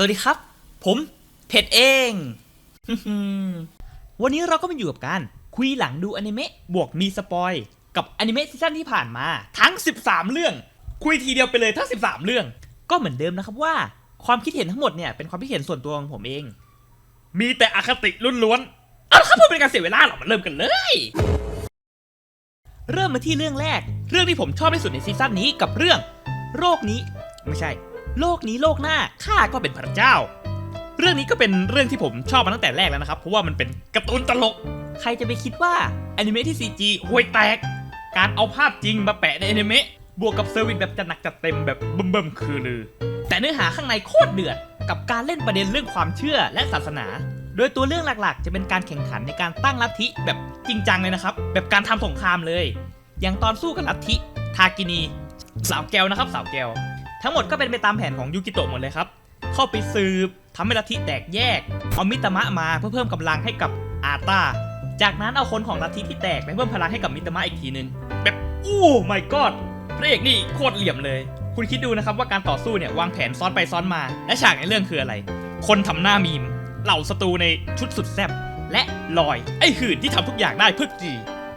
สวัสดีครับ ผมเพชรเอง วันนี้เราก็มาอยู่กับการคุยหลังดูอนิเมะบวกมีสปอยกับอนิเมะซีซั่นที่ผ่านมาทั้ง 13 เรื่อง คุยทีเดียวไปเลยทั้ง 13 เรื่อง ก็เหมือนเดิมนะครับว่า ความคิดเห็นทั้งหมดเนี่ยเป็นความคิดเห็นส่วนตัวของผมเอง มีแต่อคติล้วนๆเอาละครับเพื่อเป็นการเสียเวลาเรามาเริ่มกันเลย เริ่มมาที่เรื่องแรก เรื่องที่ผมชอบที่สุดในซีซั่นนี้กับเรื่อง โรคนี้ไม่ใช่ โลกนี้โลกหน้าข้าก็เป็นพระเจ้า เรื่องนี้ก็เป็นเรื่องที่ผมชอบมาตั้งแต่แรกแล้วนะครับ เพราะว่ามันเป็นการ์ตูนตลก ใครจะไปคิดว่าอนิเมะที่ CG ห่วยแตก การเอาภาพจริงมาแปะในอนิเมะบวกกับเซอร์วิสแบบจัดหนักจัดเต็มแบบเบิ่มๆคือลือ แต่เนื้อหาข้างในโคตรเดือดกับการเล่นประเด็นเรื่องความเชื่อและศาสนา โดยตัวเรื่องหลักๆ จะเป็นการแข่งขันในการตั้งลัทธิแบบจริงจังเลยนะครับ แบบการทำสงครามเลย อย่างตอนสู้กับลัทธิทากินี สาวแก้วนะครับ สาวแก้ว ทั้งหมดก็เป็นไปตามแผนของยูกิโตะหมดเลยครับ เข้าไปสืบทำให้ลัทธิแตกแยก เอามิตามะมาเพื่อเพิ่มกำลังให้กับอาตาจากนั้นเอาคนของลัทธิที่แตกไปเพิ่มพลังให้กับมิตามะอีกทีนึงแบบโอ้ my god พระเอกนี่โคตรเหลี่ยมเลย คุณคิดดูนะครับว่าการต่อสู้เนี่ยวางแผนซ้อนไปซ้อนมา และฉากในเรื่องคืออะไร คนทำหน้ามีม เหล่าศัตรูในชุดสุดแซ่บและลอย ไอ้หื่นที่ทำทุกอย่างได้เพื่อจี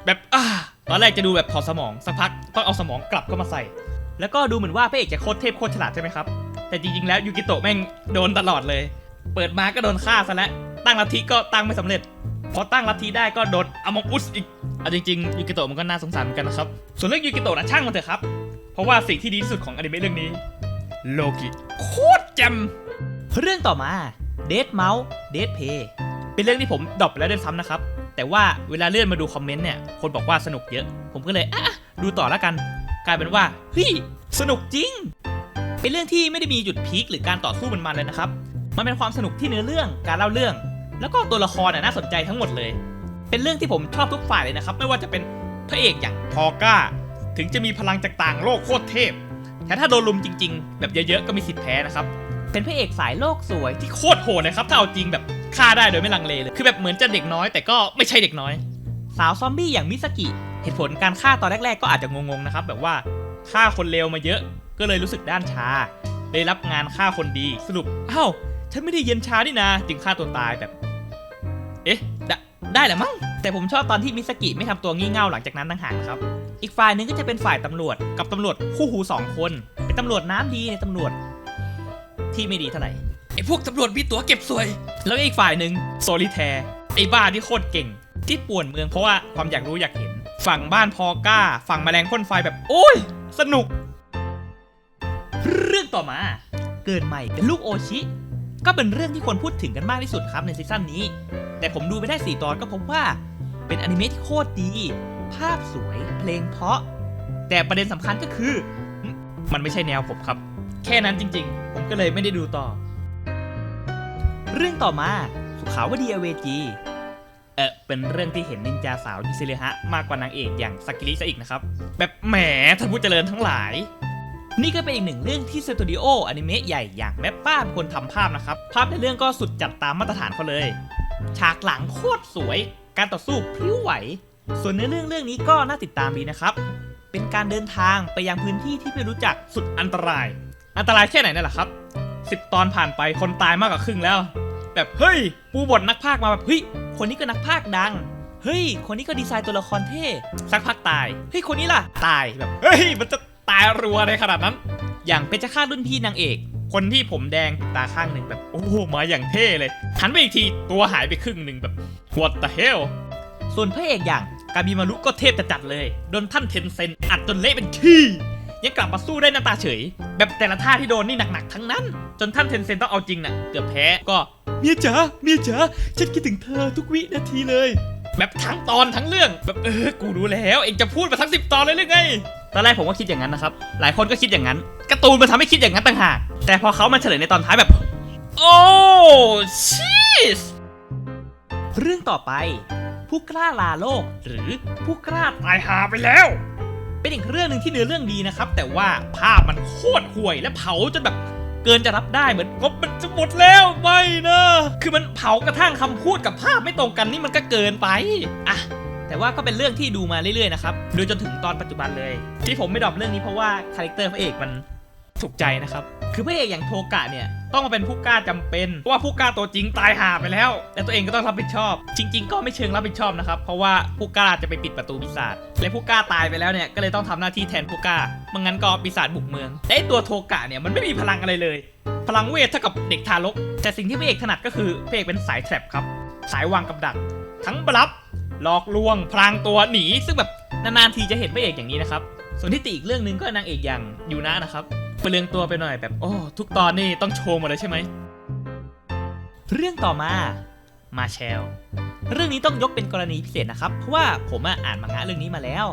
แบบอ่าตอนแรกจะดูแบบถอดสมองสักพักต้องเอาสมองกลับเข้ามาใส่ แล้วก็ดูเหมือนว่าพระเอกจะโคตรเทพโคตรฉลาดใช่ไหมครับ แต่จริงๆแล้วยูกิโตะแม่งโดนตลอดเลย เปิดมาก็โดนฆ่าซะแล้ว ตั้งลัทธิก็ตั้งไม่สำเร็จ พอตั้งลัทธิได้ก็โดนอมองอุสอีกเอาจริงๆยูกิโตะมันก็น่าสงสารเหมือนกันนะครับ ส่วนเรื่องยูกิโตะนะช่างมันเถอะครับ เพราะว่าสิ่งที่ดีที่สุดของอนิเมะเรื่องนี้โลกิโคตรแจมเรื่องต่อมาเด d เมาส์เด d เพย์เป็นเรื่องที่ผมดรอปไปแล้วด้วยซ้ำนะครับ แต่ว่าเวลาเลื่อนมาดูคอมเมนต์เนี่ย คนบอกว่าสนุกเยอะ ผมก็เลยอะดูต่อแล้วกัน กลายเป็นว่าเฮ้ยสนุกจริง เป็นเรื่องที่ไม่ได้มีจุดพีคหรือการต่อสู้มันๆเลยนะครับ มันเป็นความสนุกที่เนื้อเรื่องการเล่าเรื่อง แล้วก็ตัวละครน่ะน่าสนใจทั้งหมดเลย เป็นเรื่องที่ผมชอบทุกฝ่ายเลยนะครับ ไม่ว่าจะเป็นพระเอกอย่างพอก้า ถึงจะมีพลังจากต่างโลกโคตรเทพ แต่ถ้าโดนลุมจริง ๆ แบบเยอะๆก็มีสิทธิ์แพ้นะครับเป็นพระเอกสายโลกสวยที่โคตรโหดเลยครับถ้าเอาจริงแบบฆ่าได้โดยไม่ลังเลเลย คือแบบเหมือนจะเด็กน้อยแต่ก็ไม่ใช่เด็กน้อย สาวซอมบี้อย่างมิสกิเหตุผลการฆ่าตอนแรกๆ ก็อาจจะงงๆนะครับ แบบว่าฆ่าคนเลวมาเยอะ ก็เลยรู้สึกด้านชาได้รับงานฆ่าคนดีสรุปอ้าวฉันไม่ได้เย็นชานี่นาจึงฆ่าตัวตายแบบ เอ๊ะได้ได้แหละมั้งแต่ผมชอบตอนที่มิสกิไม่ทำตัวงี่เง่าหลังจากนั้นต่างหากครับ อีกฝ่ายหนึ่งก็จะเป็นฝ่ายตำรวจกับตำรวจคู่หูสองคนเป็นตำรวจน้ำดีในตำรวจ ที่ไม่ดีเท่าไหร่ไอ้พวกตำรวจมีตัวเก็บสวย แล้วก็อีกฝ่ายหนึ่งโซลิแทร์ไอ้บ้าที่โคตรเก่ง ที่ป่วนเมืองเพราะว่าความอยากรู้อยากเห็น ฝั่งบ้านพอก้า ฝั่งแมลงพ่นไฟแบบ โอ้ย สนุก เรื่องต่อมา เกิดใหม่เป็นลูกโอชิ ก็เป็นเรื่องที่คนพูดถึงกันมากที่สุดครับในซีซั่นนี้ แต่ผมดูไปได้ 4 ตอนก็พบว่า เป็นอนิเมะที่โคตรดี ภาพสวย เพลงเพราะ แต่ประเด็นสำคัญก็คือ มันไม่ใช่แนวผมครับ แค่นั้นจริง ๆ ผมก็เลยไม่ได้ดูต่อ เรื่องต่อมาสุขาวดีอเวจี เออเป็นเรื่องที่เห็นนินจาสาวยิเซเลฮะมากกว่านางเอกอย่างสกิลิซะอีกนะครับ แบบแหมท่านผู้เจริญทั้งหลาย นี่ก็เป็นอีกหนึ่งเรื่องที่สตูดิโออนิเมะใหญ่อย่างแมปป้าเป็นคนทำภาพนะครับ ภาพในเรื่องก็สุดจัดตามมาตรฐานเขาเลย ฉากหลังโคตรสวย การต่อสู้พลิ้วไหว ส่วนเนื้อเรื่องเรื่องนี้ก็น่าติดตามดีนะครับ เป็นการเดินทางไปยังพื้นที่ที่ไม่รู้จักสุดอันตราย อันตรายแค่ไหนนั่นแหละครับสิบตอนผ่านไปคนตายมากกว่าครึ่งแล้ว แบบเฮ้ยปูบทนักพากย์มาแบบเฮ้ย คนนี้ก็นักพากย์ดัง เฮ้ย คนนี้ก็ดีไซน์ตัวละครเท่สักพักตาย เฮ้ย คนนี้ล่ะ ตายแบบ เฮ้ย มันจะตายรัวในขนาดนั้น อย่างเป็นจะฆ่ารุ่นพี่นางเอก คนที่ผมแดงตาข้างหนึ่งแบบ โอ้โห มาอย่างเท่เลยหันไปอีกทีตัวหายไปครึ่งหนึ่งแบบ what the hell ส่วนพระเอกอย่างกาบิมารุก็เทพจัดๆเลย โดนท่านเทนเซนอัดจนเละเป็นขี้ยังกลับมาสู้ได้หน้าตาเฉย แบบแต่ละท่าที่โดนนี่หนักๆทั้งนั้น จนท่านเทนเซนต้องเอาจริงน่ะเกือบแพ้ก็ เมียจ๋าเมียจ๋าฉันคิดถึงเธอทุกวินาทีเลย แบบทั้งตอนทั้งเรื่อง แบบเออ กูรู้แล้ว เองจะพูดมาทั้งสิบตอนเลยหรือไง ตอนแรกผมก็คิดอย่างนั้นนะครับ หลายคนก็คิดอย่างนั้นการ์ตูนมันทำให้คิดอย่างนั้นต่างหาก แต่พอเขามาเฉลยในตอนท้ายแบบ โอ้ชีสเรื่องต่อไป ผู้กล้าลาโลก หรือผู้กล้าตายหาไปแล้ว เป็นอีกเรื่องหนึ่งที่เนื้อเรื่องดีนะครับ แต่ว่าภาพมันโคตรห่วยและเผาจนแบบ เกินจะรับได้เหมือนงบมันจะหมดแล้วไม่นะคือมันเผากระทั่งคำพูดกับภาพไม่ตรงกันนี่มันก็เกินไปอะแต่ว่าก็เป็นเรื่องที่ดูมาเรื่อยๆนะครับโดยจนถึงตอนปัจจุบันเลย ที่ผมไม่ดรอปเรื่องนี้เพราะว่าคาแรคเตอร์พระเอกมันถูกใจนะครับคือพระเอกอย่างโทกะเนี่ย ต้องมาเป็นผู้กล้าจำเป็นเพราะว่าผู้กล้าตัวจริงตายห่าไปแล้วและตัวเองก็ต้องรับผิดชอบ จริง ๆ ก็ไม่เชิงรับผิดชอบนะครับ เพราะว่าผู้กล้าจะไปปิดประตูปีศาจและผู้กล้าตายไปแล้วเนี่ยก็เลยต้องทำหน้าที่แทนผู้กล้าไม่งั้นก็ปีศาจบุกเมืองแต่ไอตัวโทกะเนี่ยมันไม่มีพลังอะไรเลย พลังเวทเท่ากับเด็กทารก แต่สิ่งที่พระเอกถนัดก็คือพระเอกเป็นสายแทรปครับสายวางกับดัก ทั้งบลับหลอกลวง พลางตัวหนีซึ่งแบบนานๆทีจะเห็นพระเอกอย่างนี้นะครับส่วนที่ติอีกเรื่องหนึ่งก็นางเอกอย่างยูนะนะครับ เปลืองตัวไปหน่อยแบบโอ้ทุกตอนนี่ต้องโชว์หมดเลยใช่ไหม เรื่องต่อมามาแชลเรื่องนี้ต้องยกเป็นกรณีพิเศษนะครับ เพราะว่าผมอ่านมังงะเรื่องนี้มาแล้ว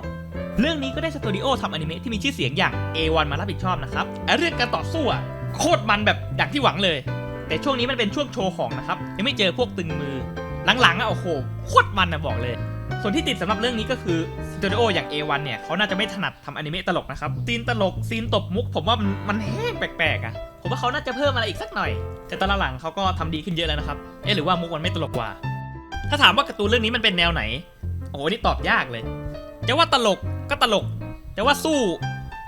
เรื่องนี้ก็ได้สตูดิโอทำอนิเมะที่มีชื่อเสียงอย่าง A1 มารับผิดชอบนะครับเรื่องการต่อสู้อะโคตรมันแบบอย่างที่หวังเลย แต่ช่วงนี้มันเป็นช่วงโชว์ของนะครับยังไม่เจอพวกตึงมือหลังๆอะโอ้โหโคตรมันนะบอกเลย ส่วนที่ติดสำหรับเรื่องนี้ก็คือสตูดิโออย่าง A1 เนี่ยเขาน่าจะไม่ถนัดทำอนิเมะตลกนะครับซีนตลกซีนตบมุก ผมว่ามันมันแห้งแปลกๆอะผมว่าเขาน่าจะเพิ่มอะไรอีกสักหน่อย แต่ตอนหลังเขาก็ทำดีขึ้นเยอะแล้วนะครับเอ๊ะหรือว่ามุกมันไม่ตลกกว่า ถ้าถามว่าการ์ตูนเรื่องนี้มันเป็นแนวไหนโอ้โหนี่ตอบยากเลยจะว่าตลกก็ตลกจะว่าสู้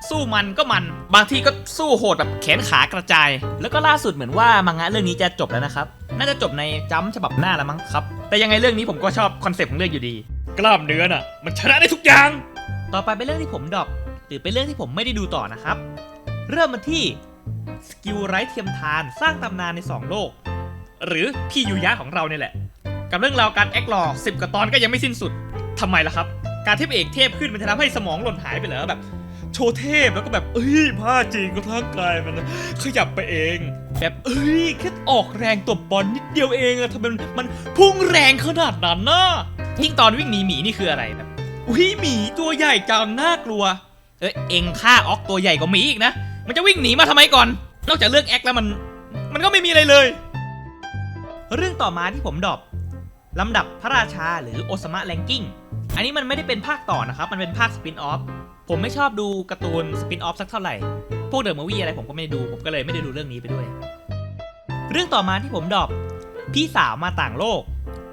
สู้มันก็มัน บางทีก็สู้โหดแบบแขนขากระจาย แล้วก็ล่าสุดเหมือนว่ามังงะเรื่องนี้จะจบแล้วนะครับ น่าจะจบในจัมป์ฉบับหน้าแล้วมั้งครับ แต่ยังไงเรื่องนี้ผมก็ชอบคอนเซปต์ของเรื่องอยู่ดี กล้ามเนื้อน่ะ มันชนะได้ทุกอย่าง ต่อไปเป็นเรื่องที่ผมดรอปหรือเป็นเรื่องที่ผมไม่ได้ดูต่อนะครับ เริ่มมาที่สกิลไร้เทียมทานสร้างตำนานใน 2 โลก หรือพี่ยูยะของเราเนี่ยแหละ กับเรื่องราวการแอคหลอกสิบกว่าตอนก็ยังไม่สิ้นสุดทำไมล่ะครับ การที่พระเอกเทพขึ้นมันจะทำให้สมองหล่นหายไปเหรอแบบ โชว์เทพแล้วก็แบบเอ้ยผ้าจริงก็ร่างกายมันขยับไปเอง แบบเอ้ยแค่ออกแรงตบบอลนิดเดียวเองอะทำไมมันมันพุ่งแรงขนาดนั้นนะยิ่งตอนวิ่งหนีหมีนี่คืออะไรแบบอุ้ยหมีตัวใหญ่จังน่ากลัว เอ้ยเองฆ่าออกตัวใหญ่กว่าหมีอีกนะมันจะวิ่งหนีมาทำไมก่อน นอกจากเรื่องแอคแล้วมัน มันก็ไม่มีอะไรเลย เรื่องต่อมาที่ผมดรอปลำดับพระราชาหรือโอซามะแรงกิ้ง อันนี้มันไม่ได้เป็นภาคต่อนะครับ มันเป็นภาคสปินออฟ ผมไม่ชอบดูการ์ตูนสปินออฟสักเท่าไหร่ พวกเดอะมูวี่อะไรผมก็ไม่ได้ดู ผมก็เลยไม่ได้ดูเรื่องนี้ไปด้วย เรื่องต่อมาที่ผมดรอปพี่สาวมาต่างโลก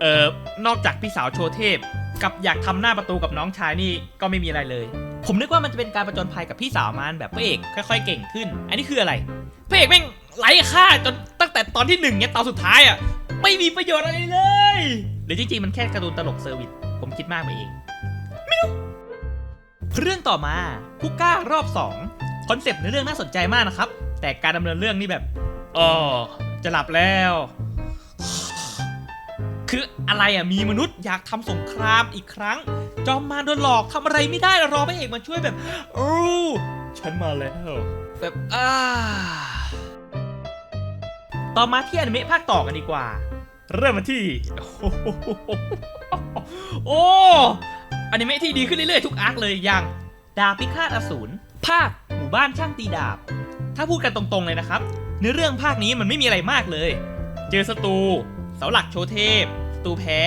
เอ่อ นอกจากพี่สาวโชว์เทพ กับอยากทำหน้าประตูกับน้องชายนี่ก็ไม่มีอะไรเลย ผมนึกว่ามันจะเป็นการประจนภัยกับพี่สาวมันแบบพระเอกค่อย ๆ เก่งขึ้น อันนี้คืออะไรพระเอกแม่งไร้ค่าจนตั้งแต่ตอนที่หนึ่งเนี่ยตอนสุดท้ายอะไม่มีประโยชน์อะไรเลย หรือจริงๆมันแค่การ์ตูนตลกเซอร์วิสผมคิดมากไปเองไม่รู้ เรื่องต่อมาผู้กล้ารอบ2คอนเซปต์ในเรื่องน่าสนใจมากนะครับ แต่การดำเนินเรื่องนี่แบบอ๋อจะหลับแล้ว คืออะไรอะมีมนุษย์อยากทำสงครามอีกครั้ง จอมมารโดนหลอกทำอะไรไม่ได้รอพระเอกมาช่วยแบบโอ้ฉันมาแล้วแบบอ่าต่อมาที่อนิเมะภาคต่อกันดีกว่า เริ่มมาที่ โอ้ อนิเมะที่ดีขึ้นเรื่อยๆทุกอาร์คเลยอย่างดาบพิฆาตอสูรภาคหมู่บ้านช่างตีดาบ ถ้าพูดกันตรงๆเลยนะครับเนื้อเรื่องภาคนี้มันไม่มีอะไรมากเลย เจอศัตรูเสาหลักโชเทพศัตรูแพ้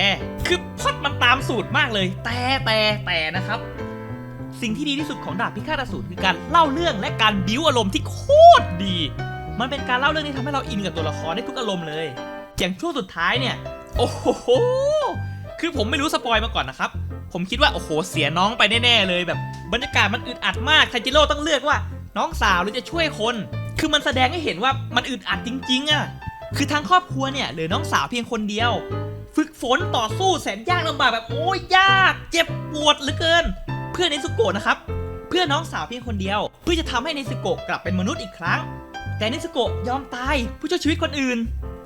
คือพอดมันตามสูตรมากเลย แต่แต่แต่นะครับ สิ่งที่ดีที่สุดของดาบพิฆาตอสูรคือการเล่าเรื่องและการบิ้วอารมณ์ที่โคตรดี มันเป็นการเล่าเรื่องที่ทำให้เราอินกับตัวละครได้ทุกอารมณ์เลยอย่างช่วงสุดท้ายเนี่ย โอ้โหคือผมไม่รู้สปอยมาก่อนนะครับ ผมคิดว่าโอ้โหเสียน้องไปแน่ๆเลยแบบ บรรยากาศมันอึดอัดมากไทจิโร่ต้องเลือกว่า น้องสาวหรือจะช่วยคน คือมันแสดงให้เห็นว่ามันอึดอัดจริง ๆอะคือทางครอบครัวเนี่ยเหลือน้องสาวเพียงคนเดียว ฝึกฝนต่อสู้แสนยากลำบากแบบโอ้ยยากเจ็บปวดเหลือเกิน เพื่อนเนซุโกะนะครับ เพื่อน้องสาวเพียงคนเดียว เพื่อจะทำให้เนซุโกะกลับเป็นมนุษย์อีกครั้ง แต่เนซุโกะยอมตายเพื่อช่วยชีวิตคนอื่น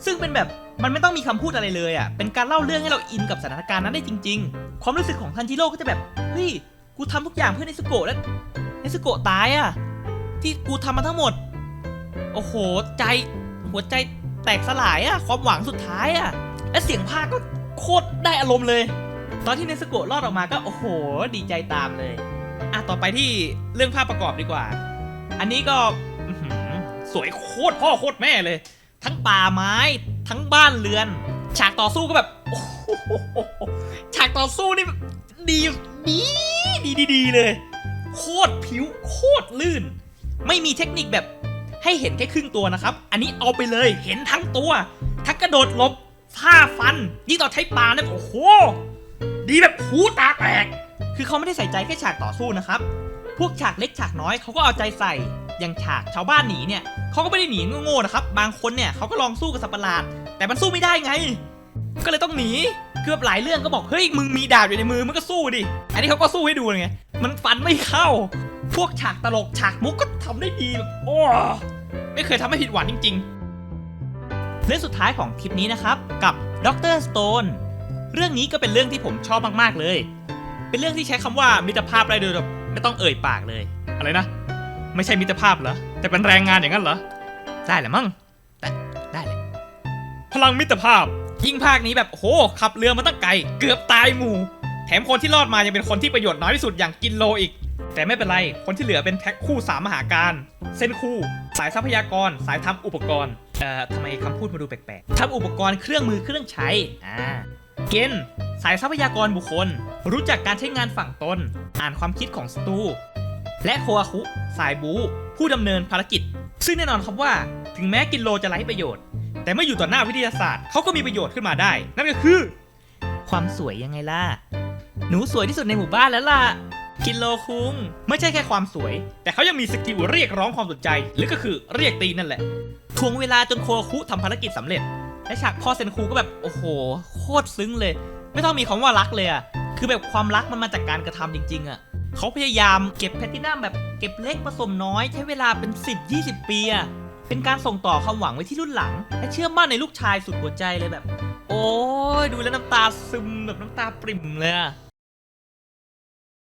ซึ่งเป็นแบบมันไม่ต้องมีคำพูดอะไรเลยอะ เป็นการเล่าเรื่องให้เราอินกับสถานการณ์นั้นได้จริง ๆ ความรู้สึกของทันจิโร่ก็จะแบบ เฮ้ย กูทำทุกอย่างเพื่อเนซุโกะแล้วเนซุโกะตายอะ ที่กูทำมาทั้งหมด โอ้โห ใจ หัวใจแตกสลายอะ ความหวังสุดท้ายอะ และเสียงภาคก็โคตรได้อารมณ์เลย ตอนที่เนซุโกะรอดออกมาก็โอ้โห ดีใจตามเลย อะ ต่อไปที่เรื่องภาพประกอบดีกว่า อันนี้ก็สวยโคตรพ่อโคตรแม่เลย ทั้งป่าไม้ ทั้งบ้านเรือน ฉากต่อสู้ก็แบบโอ้โหฉากต่อสู้นี่ดีดีดีดีดีเลย โคตรผิวโคตรลื่น ไม่มีเทคนิคแบบให้เห็นแค่ครึ่งตัวนะครับ อันนี้เอาไปเลยเห็นทั้งตัว ทั้งกระโดดหลบท่าฟันยิ่งต่อใช้ปลาเนี่ยโอ้โห ดีแบบหูตาแตก คือเขาไม่ได้ใส่ใจแค่ฉากต่อสู้นะครับ พวกฉากเล็กฉากน้อยเขาก็เอาใจใส่ อย่างฉากชาวบ้านหนีเนี่ยเขาก็ไม่ได้หนีโง่ๆนะครับ บางคนเนี่ยเขาก็ลองสู้กับสัตว์ประหลาด แต่มันสู้ไม่ได้ไง ก็เลยต้องหนีเกือบหลายเรื่องก็บอกเฮ้ยมึงมีดาบอยู่ในมือมึงก็สู้ดิ อันนี้เขาก็สู้ให้ดูไงมันฟันไม่เข้า พวกฉากตลกฉากมุกก็ทำได้ดีแบบโอ้ไม่เคยทำให้ผิดหวังจริง ๆ เรื่องสุดท้ายของคลิปนี้นะครับกับด็อกเตอร์สโตนเรื่องนี้ก็เป็นเรื่องที่ผมชอบมากๆเลย เป็นเรื่องที่ใช้คำว่ามิตรภาพได้โดยแบบไม่ต้องเอ่ยปากเลย อะไรนะ ไม่ใช่มิตรภาพเหรอ แต่เป็นแรงงานอย่างนั้นเหรอ ได้แหละมั้งแต่ได้เลยพลังมิตรภาพ ยิ่งภาคนี้แบบโอ้โหขับเรือมาตั้งไกล เกือบตายหมู่ แถมคนที่รอดมายังเป็นคนที่ประโยชน์น้อยที่สุดอย่างกินโลอีก แต่ไม่เป็นไร คนที่เหลือเป็นแพ็คคู่สามมหาการ เส้นคู่ สายทรัพยากร สายทำอุปกรณ์ เอ่อทำไมคำพูดมาดูแปลกๆทำอุปกรณ์เครื่องมือเครื่องใช้ อ่า เกณฑ์สายทรัพยากรบุคคล รู้จักการใช้งานฝั่งตน อ่านความคิดของศัตรู และโคอาคุสายบูผู้ดำเนินภารกิจ ซึ่งแน่นอนครับว่า ถึงแม้กินโลจะไร้ประโยชน์ แต่เมื่ออยู่ต่อหน้าวิทยาศาสตร์เขาก็มีประโยชน์ขึ้นมาได้ นั่นก็คือ ความสวยยังไงล่ะ หนูสวยที่สุดในหมู่บ้านแล้วล่ะ กินโลคุง ไม่ใช่แค่ความสวย แต่เขายังมีสกิลเรียกร้องความสนใจ หรือก็คือเรียกตีนั่นแหละ ทวงเวลาจนโคอาคุทำภารกิจสำเร็จ และฉากพ่อเซนคูก็แบบโอ้โห โคตรซึ้งเลย ไม่ต้องมีคำว่ารักเลยอะคือแบบความรักมันมาจากการกระทำจริง ๆอะ เขาพยายามเก็บแพลตตินัมแบบเก็บเล็กผสมน้อยใช้เวลาเป็น 10-20 ปีอะเป็นการส่งต่อความหวังไว้ที่รุ่นหลัง และเชื่อมั่นในลูกชายสุดหัวใจเลยแบบ โอ้ยดูแล้วน้ำตาซึมแบบน้ำตาปริ่มเลยอะ